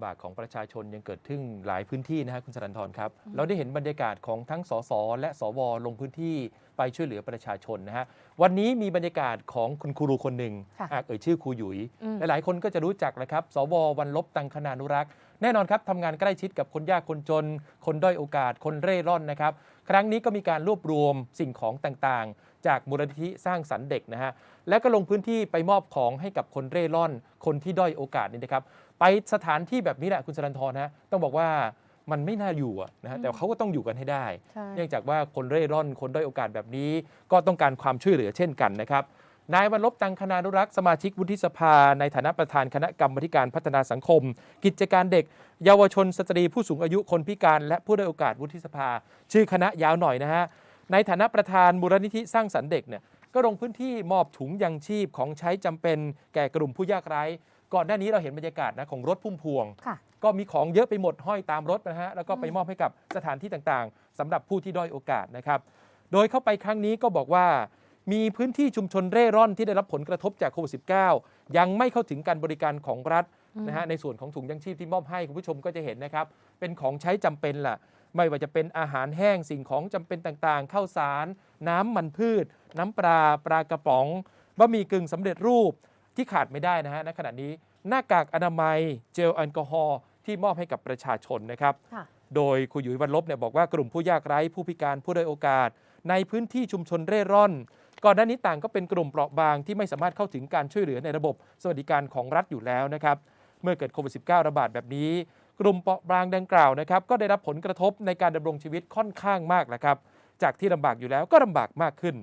ำบากของประชาชนยังเกิดขึ้นหลายพื้นที่นะฮะคุณสรันทรครับ เราได้เห็นบรรยากาศของทั้งสสและสวลงพื้นที่ไปช่วยเหลือประชาชนนะฮะวันนี้มีบรรยากาศของคุณครูคนหนึ่งค่ะอะเอ่ยชื่อครูหยุยอืมหลายๆคนก็จะรู้จักนะครับ สววันลบตังคณานุรักษ์แน่นอนครับทำงานใกล้ชิดกับคนยากคนจน คนด้อยโอกาสคนเร่ร่อนนะครับ ครั้งนี้ก็มีการรวบรวมสิ่งของต่างๆ จากมูลนิธิสร้างสรรค์เด็กนะฮะและก็ลงพื้นที่ไปมอบของให้กับคนเร่ร่อน คนที่ด้อยโอกาสนี่นะครับ ไปสถานที่แบบนี้แหละคุณสรันทรนะฮะต้องบอกว่ามันไม่น่าอยู่อะนะฮะแต่เขาก็ต้องอยู่กันให้ได้ใช่เนื่องจากว่าคนเร่ร่อนคนด้อยโอกาสแบบนี้ ก็ต้องการความช่วยเหลือเช่นกันนะครับ นายวันลบตังคณานุรักษ์สมาชิกวุฒิสภา ในฐานะประธานคณะกรรมาธิการพัฒนาสังคม กิจการเด็ก เยาวชนสตรีผู้สูงอายุคนพิการ และผู้ด้อยโอกาสวุฒิสภา ชื่อคณะยาวหน่อยนะฮะในฐานะประธานมูลนิธิสร้างสรรค์เด็กเนี่ยก็ลงพื้นที่มอบถุงยังชีพของใช้จำเป็นแก่กลุ่มผู้ยากไร้ ก่อนหน้านี้เราเห็นบรรยากาศนะของรถพุ่มพวงค่ะก็มีของเยอะไปหมดห้อยตามรถนะฮะแล้วก็ไปมอบให้กับสถานที่ต่างๆสำหรับผู้ที่ด้อยโอกาสนะครับโดยเข้าไปครั้งนี้ก็บอกว่า มีพื้นที่ชุมชนเร่ร่อนที่ได้รับผลกระทบจากโควิด -19 ยังไม่เข้าถึงการบริการของรัฐนะฮะในส่วนของถุงยังชีพที่มอบให้คุณผู้ชมก็จะเห็นนะครับ เป็นของใช้จำเป็นล่ะไม่ว่าจะเป็นอาหารแห้งสิ่งของจำเป็นต่างๆข้าวสาร น้ำมันพืช น้ำปลาปลากระป๋องบะหมี่กึ่งสำเร็จรูปที่ขาดไม่ได้นะฮะณขณะนี้หน้ากากอนามัยเจลแอลกอฮอล์ที่มอบให้กับประชาชนนะครับค่ะโดยครูหยุยวันลบเนี่ยบอกว่ากลุ่มผู้ยากไร้ผู้พิการผู้ด้อยโอกาส ในพื้นที่ชุมชนเร่ร่อน ก่อนหน้านี้ต่างก็เป็นกลุ่มเปราะบางที่ไม่สามารถเข้าถึงการช่วยเหลือในระบบสวัสดิการของรัฐอยู่แล้วนะครับ เมื่อเกิดโควิด -19 ระบาดแบบนี้ กลุ่มเปราะบางดังกล่าวนะครับก็ได้รับผลกระทบในการดำรงชีวิตค่อนข้างมากแหละครับ จากที่ลำบากอยู่แล้วก็ลำบากมากขึ้น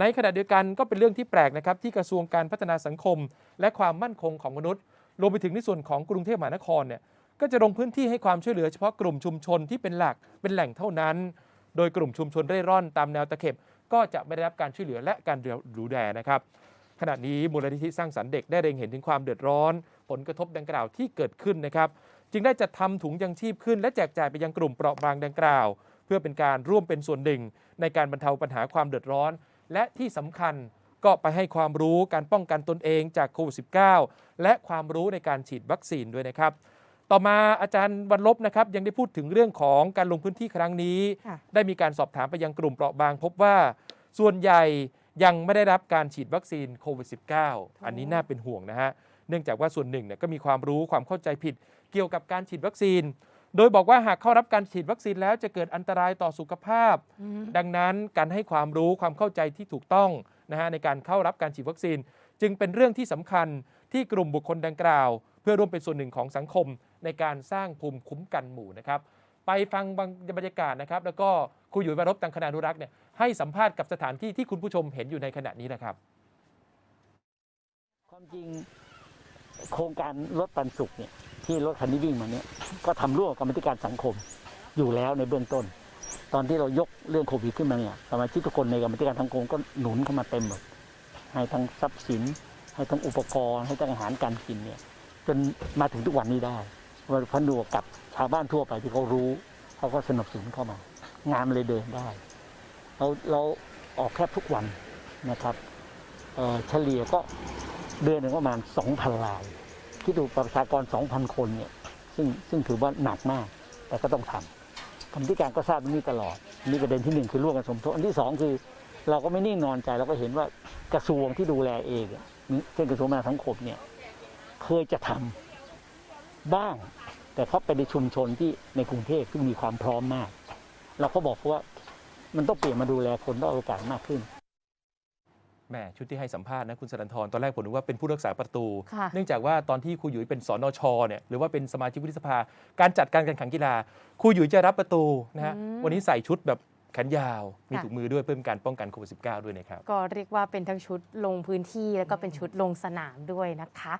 ในขณะเดียวกันก็เป็นเรื่องที่แปลกนะครับที่กระทรวงการพัฒนาสังคม และความมั่นคงของมนุษย์รวมไปถึงในส่วนของกรุงเทพมหานครเนี่ยก็จะลงพื้นที่ให้ความช่วยเหลือเฉพาะกลุ่มชุมชนที่เป็นหลักเป็นแหล่งเท่านั้น โดยกลุ่มชุมชนเร่ร่อนตามแนวตะเข็บ ก็จะไม่ได้รับการช่วยเหลือและการดูแลนะครับ ขณะนี้มูลนิธิสร้างสรรค์เด็กได้เร็งเห็นถึงความเดือดร้อน ผลกระทบดังกล่าวที่เกิดขึ้นนะครับ จึงได้จัดทำถุงยังชีพขึ้น และแจกจ่ายไปยังกลุ่มเปราะบางดังกล่าว เพื่อเป็นการร่วมเป็นส่วนหนึ่ง ในการบรรเทาปัญหาความเดือดร้อน และที่สำคัญก็ไปให้ความรู้การป้องกันตนเองจากโควิด -19 และความรู้ในการฉีดวัคซีนด้วยนะครับ ต่อมาอาจารย์วันลบนะครับยังได้พูดถึงเรื่องของการลงพื้นที่ครั้งนี้ค่ะได้มีการสอบถามไปยังกลุ่มเปราะบาง พบว่าส่วนใหญ่ยังไม่ได้รับการฉีดวัคซีนโควิด -19 อันนี้น่าเป็นห่วงนะฮะเนื่องจากว่าส่วนหนึ่งเนี่ยก็มีความรู้ความเข้าใจผิดเกี่ยวกับการฉีดวัคซีน โดยบอกว่าหากเข้ารับการฉีดวัคซีนแล้วจะเกิดอันตรายต่อสุขภาพอืมดังนั้นการให้ความรู้ความเข้าใจที่ถูกต้องนะฮะในการเข้ารับการฉีดวัคซีน จึงเป็นเรื่องที่สำคัญที่กลุ่มบุคคลดังกล่าวเพื่อร่วมเป็นส่วนหนึ่งของสังคมในการสร้างภูมิคุ้มกันหมู่นะครับ ไปฟังบรรยากาศนะครับ แล้วก็ครูหยุยวรบตังคณานุรักษ์เนี่ยให้สัมภาษณ์กับสถานที่ที่คุณผู้ชมเห็นอยู่ในขณะนี้นะครับ ความจริงโครงการรถปันสุขเนี่ยที่รถคันนี้วิ่งมาเนี่ยก็ทำร่วมกับกรรมธิการสังคมอยู่แล้วในเบื้องต้น ตอนที่เรายกเรื่องโควิดขึ้นมาเนี่ยสมาชิกทุกคนในกรรมธิการสังคมก็หนุนเข้ามาเต็มหมดให้ทั้งทรัพย์สิน ให้ทั้งอุปกรณ์ ให้ทั้งอาหารการกินเนี่ย จนมาถึงทุกวันนี้ได้ว่าพันดวกกับชาวบ้านทั่วไปที่เขารู้เขาก็สนับสนุนเข้ามา งานเลยเดินได้ เราเราออกแคบทุกวันนะครับเฉลี่ยก็เดือนหนึ่งประมาณ 2,000ลายคิดดูประชากร 2,000 คนเนี่ยซึ่งซึ่งถือว่าหนักมาก แต่ก็ต้องทำกรรมธิการก็ทราบเรื่องนี้ตลอดนี่ประเด็นที่หนึ่งคือร่วมกันสมทบอันที่สองคือ เราก็ไม่นิ่งนอนใจเราก็เห็นว่ากระทรวงที่ดูแลเองเช่นกระทรวงพัฒนาสังคมเนี่ย เคยจะทำบ้าง แต่เขาไปในชุมชนที่ในกรุงเทพซึ่งมีความพร้อมมาก เราก็บอกว่ามันต้องเปลี่ยนมาดูแลคนด้อยโอกาสมากขึ้นแหม่ชุดที่ให้สัมภาษณ์นะคุณสรันทรตอนแรกผมนึกว่าเป็นผู้รักษาประตูค่ะเนื่องจากว่าตอนที่ครูหยุยเป็นสนชเนี่ยหรือว่าเป็นสมาชิกวุฒิสภา การจัดการแข่งขันกีฬาครูหยุยจะรับประตูนะฮะอืมวันนี้ใส่ชุดแบบแขนยาว มีค่ะถุงมือด้วยเพื่อเป็นการป้องกันโควิด -19 ด้วยนะครับ ก็เรียกว่าเป็นทั้งชุดลงพื้นที่แล้วก็เป็นชุดลงสนามด้วยนะคะ